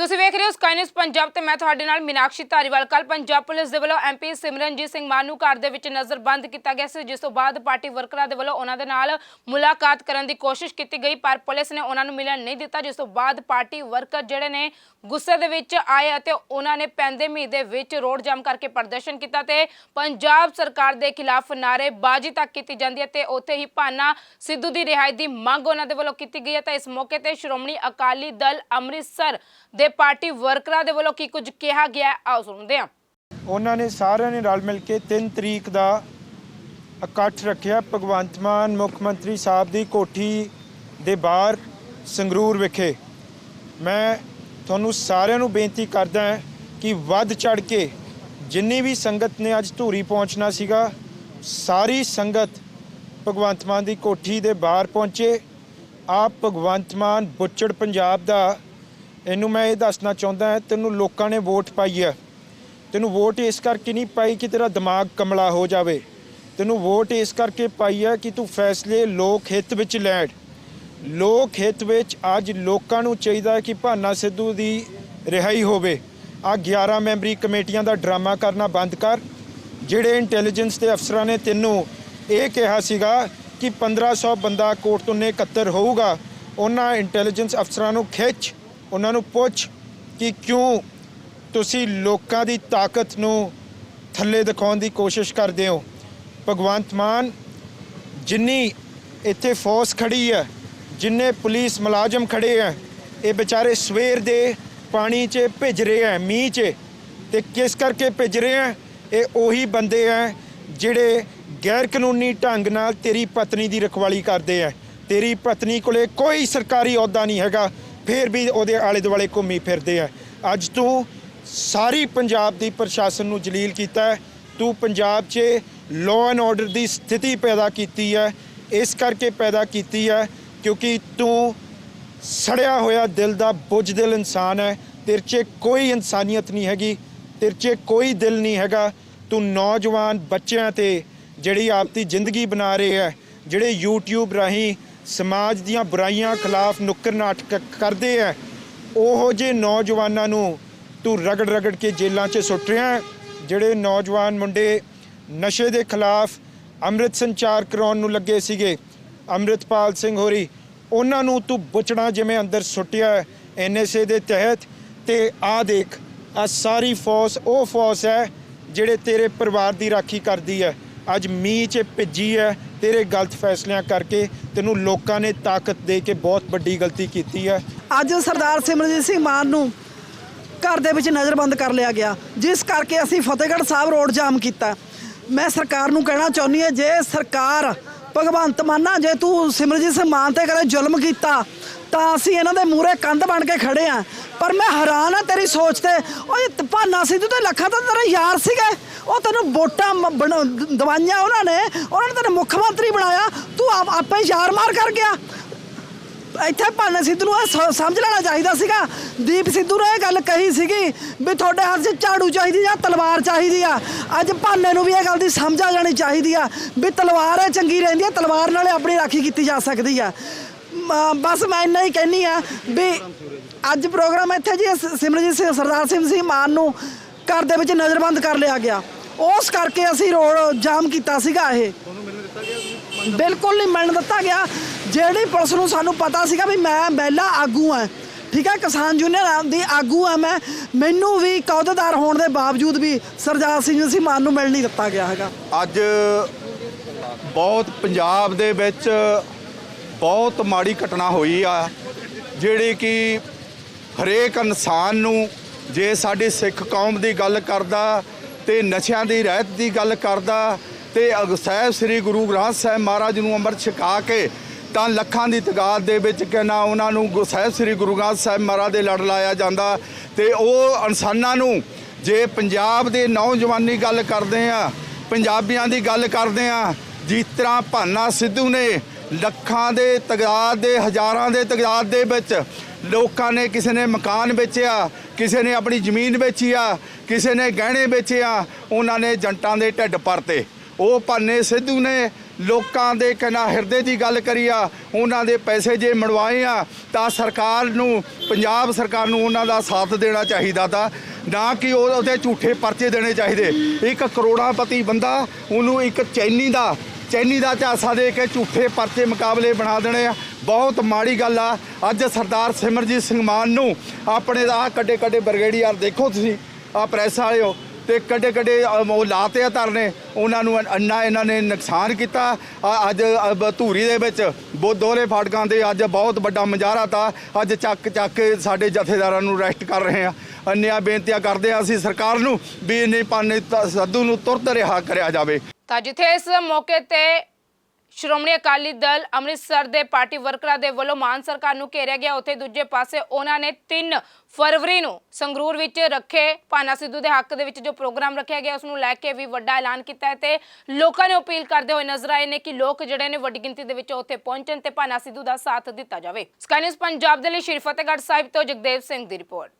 ਤੁਸੀਂ ਵੇਖ ਰਹੇ ਹੋ ਸਕਾਈ ਨਿਊਜ਼ ਪੰਜਾਬ ਤੇ ਮੈਂ ਤੁਹਾਡੇ ਨਾਲ ਮੀਨਾਕਸ਼ੀ ਧਾਰੀਵਾਲ। ਕੱਲ ਪੰਜਾਬ ਪੁਲਿਸ ਦੇ ਵੱਲੋਂ ਐਮਪੀ ਸਿਮਰਨਜੀਤ ਸਿੰਘ ਮਾਨ ਨੂੰ ਘਰ ਦੇ ਵਿੱਚ ਨਜ਼ਰਬੰਦ ਕੀਤਾ ਗਿਆ ਸੀ, ਜਿਸ ਤੋਂ ਬਾਅਦ ਪਾਰਟੀ ਵਰਕਰਾਂ ਦੇ ਵੱਲੋਂ ਉਹਨਾਂ ਦੇ ਨਾਲ ਮੁਲਾਕਾਤ ਕਰਨ ਦੀ ਕੋਸ਼ਿਸ਼ ਕੀਤੀ ਗਈ, ਪਰ ਪੁਲਿਸ ਨੇ ਉਹਨਾਂ ਨੂੰ ਮਿਲਣ ਨਹੀਂ ਦਿੱਤਾ, ਜਿਸ ਤੋਂ ਬਾਅਦ ਪਾਰਟੀ ਵਰਕਰ ਜਿਹੜੇ ਨੇ ਗੁੱਸੇ ਦੇ ਵਿੱਚ ਆਏ ਅਤੇ ਉਹਨਾਂ ਨੇ ਪੈਂਦੇ ਮੀਂਹ ਦੇ ਵਿੱਚ ਰੋਡ ਜਾਮ ਕਰਕੇ ਪ੍ਰਦਰਸ਼ਨ ਕੀਤਾ ਤੇ ਪੰਜਾਬ ਸਰਕਾਰ ਦੇ ਖਿਲਾਫ ਨਾਅਰੇਬਾਜ਼ੀ ਤੱਕ ਕੀਤੀ ਜਾਂਦੀ ਹੈ ਤੇ ਉੱਥੇ ਹੀ ਭਾਨਾ ਸਿੱਧੂ ਦੀ ਰਿਹਾਈ ਦੀ ਮੰਗ ਉਹਨਾਂ ਦੇ ਵੱਲੋਂ ਕੀਤੀ ਗਈ ਹੈ। ਤਾਂ ਇਸ ਮੌਕੇ ਤੇ ਸ਼੍ਰੋਮਣੀ ਅਕਾਲੀ ਦਲ ਅੰਮ੍ਰਿਤਸਰ ਦੇ ਪਾਰਟੀ ਵਰਕਰਾਂ ਦੇ ਵੱਲੋਂ ਕੀ ਕੁਝ ਕਿਹਾ ਗਿਆ ਆਓ ਸੁਣਦੇ ਹਾਂ। ਉਹਨਾਂ ਨੇ ਸਾਰਿਆਂ ਨੇ ਰਲ ਮਿਲ ਕੇ 3 ਤਰੀਕ ਦਾ ਇਕੱਠ ਰੱਖਿਆ। ਭਗਵੰਤ ਮਾਨ, ਮੁੱਖ ਮੰਤਰੀ ਸਾਹਿਬ ਦੀ ਕੋਠੀ ਦੇ ਬਾਹਰ ਸੰਗਰੂਰ ਵਿਖੇ। ਮੈਂ ਤੁਹਾਨੂੰ ਸਾਰਿਆਂ ਨੂੰ ਬੇਨਤੀ ਕਰਦਾ ਹਾਂ ਕਿ ਵੱਧ ਚੜ ਕੇ ਜਿੰਨੀ ਵੀ ਸੰਗਤ ਨੇ ਅੱਜ ਧੂਰੀ ਪਹੁੰਚਣਾ ਸੀਗਾ, ਸਾਰੀ ਸੰਗਤ ਭਗਵੰਤ ਮਾਨ ਦੀ ਕੋਠੀ ਦੇ ਬਾਹਰ ਪਹੁੰਚੇ। ਆਪ ਭਗਵੰਤ ਮਾਨ ਬੁੱਚੜ ਪੰਜਾਬ ਦਾ ਇਹਨੂੰ ਮੈਂ ਇਹ ਦੱਸਣਾ ਚਾਹੁੰਦਾ ਤੈਨੂੰ ਲੋਕਾਂ ਨੇ ਵੋਟ ਪਾਈ ਹੈ। ਤੈਨੂੰ ਵੋਟ ਇਸ ਕਰਕੇ ਨਹੀਂ ਪਾਈ ਕਿ ਤੇਰਾ ਦਿਮਾਗ ਕਮਲਾ ਹੋ ਜਾਵੇ। ਤੈਨੂੰ ਵੋਟ ਇਸ ਕਰਕੇ ਪਾਈ ਹੈ ਕਿ ਤੂੰ ਫੈਸਲੇ ਲੋਕ ਹਿੱਤ ਵਿੱਚ ਲੈਣ। ਲੋਕ ਹਿੱਤ ਵਿੱਚ ਅੱਜ ਲੋਕਾਂ ਨੂੰ ਚਾਹੀਦਾ ਹੈ ਕਿ ਭਾਨਾ ਸਿੱਧੂ ਦੀ ਰਿਹਾਈ ਹੋਵੇ। ਆ 11 ਮੈਂਬਰੀ ਕਮੇਟੀਆਂ ਦਾ ਡਰਾਮਾ ਕਰਨਾ ਬੰਦ ਕਰ। ਜਿਹੜੇ ਇੰਟੈਲੀਜੈਂਸ ਦੇ ਅਫਸਰਾਂ ਨੇ ਤੈਨੂੰ ਇਹ ਕਿਹਾ ਸੀਗਾ ਕਿ 1500 ਬੰਦਾ ਕੋਰਟ ਤੋਂ ਨੇ ਇਕੱਤਰ ਹੋਊਗਾ, ਉਹਨਾਂ ਇੰਟੈਲੀਜੈਂਸ ਅਫਸਰਾਂ ਨੂੰ ਖਿੱਚ। ਉਹਨਾਂ ਨੂੰ ਪੁੱਛ ਕਿ ਕਿਉਂ ਤੁਸੀਂ ਲੋਕਾਂ ਦੀ ਤਾਕਤ ਨੂੰ ਥੱਲੇ ਦਿਖਾਉਣ ਦੀ ਕੋਸ਼ਿਸ਼ ਕਰਦੇ ਹੋ। ਭਗਵੰਤ ਮਾਨ, ਜਿੰਨੀ ਇੱਥੇ ਫੋਰਸ ਖੜੀ ਹੈ, ਜਿੰਨੇ ਪੁਲਿਸ ਮੁਲਾਜ਼ਮ ਖੜੇ ਹੈ, ਇਹ ਵਿਚਾਰੇ ਸਵੇਰ ਦੇ ਪਾਣੀ 'ਚ ਭਿੱਜ ਰਹੇ ਹੈ, ਮੀਂਹ 'ਚ। ਤੇ ਕਿਸ ਕਰਕੇ ਭਿੱਜ ਰਹੇ ਹੈ? ਇਹ ਉਹੀ ਬੰਦੇ ਹੈ ਜਿਹੜੇ ਗੈਰ ਕਾਨੂੰਨੀ ਢੰਗ ਨਾਲ ਤੇਰੀ ਪਤਨੀ ਦੀ ਰਖਵਾਲੀ ਕਰਦੇ ਹੈ। ਤੇਰੀ ਪਤਨੀ ਕੋਲੇ ਕੋਈ ਸਰਕਾਰੀ ਅਹੁਦਾ ਨਹੀਂ ਹੈਗਾ। ਫਿਰ ਵੀ ਉਹਦੇ ਆਲੇ ਦੁਆਲੇ ਘੁੰਮੀ ਫਿਰਦੇ ਹੈ ਅੱਜ ਤੂੰ ਸਾਰੀ ਪੰਜਾਬ ਦੀ ਪ੍ਰਸ਼ਾਸਨ ਨੂੰ ਜਲੀਲ ਕੀਤਾ ਹੈ। ਤੂੰ ਪੰਜਾਬ 'ਚ ਲਾਅ ਐਂਡ ਆਰਡਰ ਦੀ ਸਥਿਤੀ ਪੈਦਾ ਕੀਤੀ ਹੈ। ਇਸ ਕਰਕੇ ਪੈਦਾ ਕੀਤੀ ਹੈ ਕਿਉਂਕਿ ਤੂੰ ਸੜਿਆ ਹੋਇਆ ਦਿਲ ਦਾ ਬੁੱਝ ਦਿਲ ਇਨਸਾਨ ਹੈ। ਤੇਰੇ 'ਚ ਕੋਈ ਇਨਸਾਨੀਅਤ ਨਹੀਂ ਹੈਗੀ। ਤੇਰੇ 'ਚ ਕੋਈ ਦਿਲ ਨਹੀਂ ਹੈਗਾ। ਤੂੰ ਨੌਜਵਾਨ ਬੱਚਿਆਂ ਤੇ ਜਿਹੜੀ ਆਪਦੀ ਜ਼ਿੰਦਗੀ ਬਣਾ ਰਹੇ ਹੈ, ਜਿਹੜੇ YouTube ਰਾਹੀਂ ਸਮਾਜ ਦੀਆਂ ਬੁਰਾਈਆਂ ਖਿਲਾਫ ਨੁੱਕਰ ਨਾਟਕ ਕਰਦੇ ਹੈ ਉਹੋ ਜਿਹੇ ਨੌਜਵਾਨਾਂ ਨੂੰ ਤੂੰ ਰਗੜ ਰਗੜ ਕੇ ਜੇਲ੍ਹਾਂ 'ਚ ਸੁੱਟ ਰਿਹਾ ਜਿਹੜੇ ਨੌਜਵਾਨ ਮੁੰਡੇ ਨਸ਼ੇ ਦੇ ਖਿਲਾਫ ਅੰਮ੍ਰਿਤ ਸੰਚਾਰ ਕਰਾਉਣ ਨੂੰ ਲੱਗੇ ਸੀਗੇ। ਅੰਮ੍ਰਿਤਪਾਲ ਸਿੰਘ ਹੋਰੀ, ਉਹਨਾਂ ਨੂੰ ਤੂੰ ਬੁਚਣਾ ਜਿਵੇਂ ਅੰਦਰ ਸੁੱਟਿਆ ਐਨਐਸਏ ਦੇ ਤਹਿਤ। ਤੇ ਆ ਦੇਖ, ਆ ਸਾਰੀ ਫੌਜ, ਉਹ ਫੌਜ ਹੈ ਜਿਹੜੇ ਤੇਰੇ ਪਰਿਵਾਰ ਦੀ ਰਾਖੀ ਕਰਦੀ ਹੈ ਅੱਜ ਮੀਂਹ 'ਚ ਭਿੱਜੀ ਹੈ ਤੇਰੇ ਗਲਤ ਫੈਸਲਿਆਂ ਕਰਕੇ ਤੈਨੂੰ ਲੋਕਾਂ ਨੇ ਤਾਕਤ ਦੇ ਕੇ ਬਹੁਤ ਵੱਡੀ ਗਲਤੀ ਕੀਤੀ ਹੈ। ਅੱਜ ਸਰਦਾਰ ਸਿਮਰਜੀਤ ਸਿੰਘ ਮਾਨ ਨੂੰ ਘਰ ਦੇ ਵਿੱਚ ਨਜ਼ਰਬੰਦ ਕਰ ਲਿਆ ਗਿਆ, ਜਿਸ ਕਰਕੇ ਅਸੀਂ ਫਤਿਹਗੜ੍ਹ ਸਾਹਿਬ ਰੋਡ ਜਾਮ ਕੀਤਾ। ਮੈਂ ਸਰਕਾਰ ਨੂੰ ਕਹਿਣਾ ਚਾਹੁੰਦੀ ਹਾਂ, ਜੇ ਸਰਕਾਰ ਭਗਵੰਤ ਮਾਨਾ ਜੇ ਤੂੰ ਸਿਮਰਜੀਤ ਸਿੰਘ ਮਾਨ ਤੇ ਕਦੇ ਜ਼ੁਲਮ ਕੀਤਾ, ਤਾਂ ਅਸੀਂ ਇਹਨਾਂ ਦੇ ਮੂਹਰੇ ਕੰਧ ਬਣ ਕੇ ਖੜੇ ਆ ਪਰ ਮੈਂ ਹੈਰਾਨ ਆ ਤੇਰੀ ਸੋਚ ਤੇ। ਓਏ, ਤ- ਭਾਨਾ ਸਿੱਧੂ ਤੇ ਲੱਖਾਂ ਤਾਂ ਤੇਰੇ ਯਾਰ ਸੀਗਾ। ਉਹ ਤੈਨੂੰ ਵੋਟਾਂ ਮ- ਬਣ- ਦਵਾਈਆਂ ਉਹਨਾਂ ਨੇ। ਉਹਨਾਂ ਨੇ ਤੈਨੂੰ ਮੁੱਖ ਮੰਤਰੀ ਬਣਾਇਆ। ਤੂੰ ਆਪ ਆਪੇ ਯਾਰ ਮਾਰ ਕਰ ਗਿਆ। ਇੱਥੇ ਭਾਨਾ ਸਿੱਧੂ ਨੂੰ ਇਹ ਸ- ਸਮਝ ਲੈਣਾ ਚਾਹੀਦਾ ਸੀਗਾ। ਦੀਪ ਸਿੱਧੂ ਨੇ ਇਹ ਗੱਲ ਕਹੀ ਸੀਗੀ ਵੀ ਤੁਹਾਡੇ ਹੱਥ 'ਚ ਝਾੜੂ ਚਾਹੀਦੀ ਜਾਂ ਤਲਵਾਰ ਚਾਹੀਦੀ ਆ। ਅੱਜ ਭਾਨੇ ਨੂੰ ਵੀ ਇਹ ਗੱਲ ਦੀ ਸਮਝ ਆ ਜਾਣੀ ਚਾਹੀਦੀ ਆ ਵੀ ਤਲਵਾਰ ਇਹ ਚੰਗੀ ਰਹਿੰਦੀ ਆ, ਤਲਵਾਰ ਨਾਲੇ ਆਪਣੀ ਰਾਖੀ ਕੀਤੀ ਜਾ ਸਕਦੀ ਆ। ਮ- ਬਸ ਮੈਂ ਇੰਨਾ ਹੀ ਕਹਿਨੀ ਆ ਵੀ ਅੱਜ ਪ੍ਰੋਗਰਾਮ ਇੱਥੇ ਜੀ ਸ- ਸਿਮਰਜੀਤ ਸਿੰਘ ਸਰਦਾਰ ਸਿੰਘ ਸਿੰਘ ਮਾਨ ਨੂੰ ਘਰ ਦੇ ਵਿੱਚ ਨਜ਼ਰਬੰਦ ਕਰ ਲਿਆ ਗਿਆ। ਉਸ ਕਰਕੇ ਅਸੀਂ ਰੋਡ ਜਾਮ ਕੀਤਾ ਸੀਗਾ ਇਹ। ਬਿਲਕੁਲ ਨਹੀਂ ਮਿਲਣ ਦਿੱਤਾ ਗਿਆ। ਜਿਹੜੀ ਪੁਲਿਸ ਨੂੰ ਸਾਨੂੰ ਪਤਾ ਸੀਗਾ ਵੀ ਮੈਂ ਮਹਿਲਾ ਆਗੂ ਆ ਠੀਕ ਹੈ, ਕਿਸਾਨ ਯੂਨੀਅਨ ਦੀ ਆਗੂ ਆ ਮੈਂ। ਮੈਨੂੰ ਵੀ ਕੌਦੇਦਾਰ ਹੋਣ ਦੇ ਬਾਵਜੂਦ ਵੀ ਸਰਦਾਰ ਸਿੰਘ ਸਿੰਘ ਮਾਨ ਨੂੰ ਮਿਲ ਨਹੀਂ ਦਿੱਤਾ ਗਿਆ ਹੈਗਾ। ਅੱਜ ਬਹੁਤ ਪੰਜਾਬ ਦੇ ਵਿੱਚ ਬਹੁਤ ਮਾੜੀ ਘਟਨਾ ਹੋਈ ਆ, ਜਿਹੜੀ ਕਿ ਹਰੇਕ ਇਨਸਾਨ ਨੂੰ ਜੇ ਸਾਡੀ ਸਿੱਖ ਕੌਮ ਦੀ ਗੱਲ ਕਰਦਾ ਤੇ ਨਸ਼ਿਆਂ ਦੀ ਰਹਿਤ ਦੀ ਗੱਲ ਕਰਦਾ ਤੇ ਅਗ- ਸਾਹਿਬ ਸ੍ਰੀ ਗੁਰੂ ਗ੍ਰੰਥ ਸਾਹਿਬ ਮਹਾਰਾਜ ਨੂੰ ਅੰਮ੍ਰਿਤ ਛਕਾ ਕੇ ਤਾਂ ਲੱਖਾਂ ਦੀ ਤਦਾਦ ਦੇ ਵਿੱਚ ਕਹਿੰਦਾ ਉਹਨਾਂ ਨੂੰ ਗੁ- ਸਾਹਿਬ ਸ੍ਰੀ ਗੁਰੂ ਗ੍ਰੰਥ ਸਾਹਿਬ ਮਹਾਰਾਜ ਦੇ ਲੜ ਲਾਇਆ ਜਾਂਦਾ ਤੇ ਉਹ ਇਨਸਾਨਾਂ ਨੂੰ ਜੇ ਪੰਜਾਬ ਦੇ ਨੌਜਵਾਨੀ ਗੱਲ ਕਰਦੇ ਆ, ਪੰਜਾਬੀਆਂ ਦੀ ਗੱਲ ਕਰਦੇ ਆ, ਜਿਸ ਤਰ੍ਹਾਂ ਭਾਨਾ ਸਿੱਧੂ ਨੇ ਲੱਖਾਂ ਦੇ ਤਗਦਾਦ ਦੇ, ਹਜ਼ਾਰਾਂ ਦੇ ਤਗਦਾਦ ਦੇ ਵਿੱਚ ਲੋਕਾਂ ਨੇ ਕਿਸੇ ਨੇ ਮਕਾਨ ਵੇਚਿਆ, ਕਿਸੇ ਨੇ ਆਪਣੀ ਜ਼ਮੀਨ ਵੇਚੀ ਆ, ਕਿਸੇ ਨੇ ਗਹਿਣੇ ਵੇਚੇ ਆ, ਉਹਨਾਂ ਨੇ ਜੰਟਾਂ ਦੇ ਢਿੱਡ ਭਰਤੇ। ਉਹ ਭਾਨੇ ਸਿੱਧੂ ਨੇ ਲੋਕਾਂ ਦੇ ਕਹਿੰਦਾ ਹਿਰਦੇ ਦੀ ਗੱਲ ਕਰੀ ਆ, ਉਹਨਾਂ ਦੇ ਪੈਸੇ ਜੇ ਮੜਵਾਏ ਆ, ਤਾਂ ਸਰਕਾਰ ਨੂੰ, ਪੰਜਾਬ ਸਰਕਾਰ ਨੂੰ ਉਹਨਾਂ ਦਾ ਸਾਥ ਦੇਣਾ ਚਾਹੀਦਾ ਤਾਂ, ਨਾ ਕਿ ਉਹਦੇ ਝੂਠੇ ਪਰਚੇ ਦੇਣੇ ਚਾਹੀਦੇ। ਇੱਕ ਕਰੋੜਾਪਤੀ ਬੰਦਾ, ਉਹਨੂੰ ਇੱਕ ਚੈਨੀ ਦਾ ਚੈਨੀ ਦਾ ਝਾਂਸਾ ਦੇ ਕੇ ਝੂਠੇ ਪਰਚੇ ਮੁਕਾਬਲੇ ਬਣਾ ਦੇਣੇ ਆ। ਬਹੁਤ ਮਾੜੀ ਗੱਲ ਆ। ਅੱਜ ਸਰਦਾਰ ਸਿਮਰਜੀਤ ਸਿੰਘ ਮਾਨ ਨੂੰ ਆਪਣੇ ਆ ਕੱਡੇ ਕੱਡੇ ਬਰਗੇਡੀਆਰ ਦੇਖੋ ਤੁਸੀਂ ਆ ਪ੍ਰੈਸ ਵਾਲਿਓ ਤੇ ਕੱਡੇ ਕੱਡੇ ਅਮ, ਉਹ ਲਾਤੇ ਆ ਧਰਨੇ ਉਹਨਾਂ ਨੂੰ ਅੰਨਾ ਇਹਨਾਂ ਨੇ ਨੁਕਸਾਨ ਕੀਤਾ। ਅੱਜ ਧੂਰੀ ਦੇ ਵਿੱਚ ਬੋ ਦੋਹਰੇ ਫਾਟਕਾਂ ਤੇ ਅੱਜ ਬਹੁਤ ਵੱਡਾ ਮਜ਼ਾਰਾ ਤਾ ਅੱਜ ਚੱਕ ਚੱਕ ਕੇ ਸਾਡੇ ਜਥੇਦਾਰਾਂ ਨੂੰ ਅਰੈਸਟ ਕਰ ਰਹੇ ਆ। ਅੰਨਿਆ ਬੇਨਤੀਆਂ ਕਰਦੇ ਆ ਅਸੀਂ ਸਰਕਾਰ ਨੂੰ ਵੀ ਇਹਨੇ ਪਾਣੇ ਸੱਧੂ ਨੂੰ ਤੁਰਤ ਰਿਹਾ ਕਰਿਆ ਜਾਵੇ। ਤਾਂ ਜਿੱਥੇ ਇਸ ਮੌਕੇ ਤੇ ਸ਼੍ਰੋਮਣੀ ਅਕਾਲੀ ਦਲ ਅੰਮ੍ਰਿਤਸਰ ਦੇ ਪਾਰਟੀ ਵਰਕਰਾਂ ਦੇ ਵੱਲੋਂ ਮਾਨ ਸਰਕਾਰ ਨੂੰ ਘੇਰਿਆ ਗਿਆ, ਉੱਥੇ ਦੂਜੇ ਪਾਸੇ ਉਹਨਾਂ ਨੇ 3 ਫਰਵਰੀ ਨੂੰ ਸੰਗਰੂਰ ਵਿੱਚ ਰੱਖੇ ਭਾਨਾ ਸਿੱਧੂ ਦੇ ਹੱਕ ਦੇ ਵਿੱਚ ਜੋ ਪ੍ਰੋਗਰਾਮ ਰੱਖਿਆ ਗਿਆ ਉਸ ਨੂੰ ਲੈ ਕੇ ਵੀ ਵੱਡਾ ਐਲਾਨ ਕੀਤਾ ਹੈ ਤੇ ਲੋਕਾਂ ਨੇ ਅਪੀਲ ਕਰਦੇ ਹੋਏ ਨਜ਼ਰ ਆਏ ਨੇ ਕਿ ਲੋਕ ਜਿਹੜੇ ਨੇ ਵੱਡੀ ਗਿਣਤੀ ਦੇ ਵਿੱਚ ਉੱਥੇ ਪਹੁੰਚਣ ਤੇ ਭਾਨਾ ਸਿੱਧੂ ਦਾ ਸਾਥ ਦਿੱਤਾ ਜਾਵੇ। ਸਕਾਈ ਪੰਜਾਬ ਦੇ ਲਈ ਸ਼੍ਰੀ ਫਤਿਹਗੜ੍ਹ ਸਾਹਿਬ ਤੋਂ ਜਗਦੇਵ ਸਿੰਘ ਦੀ ਰਿਪੋਰਟ।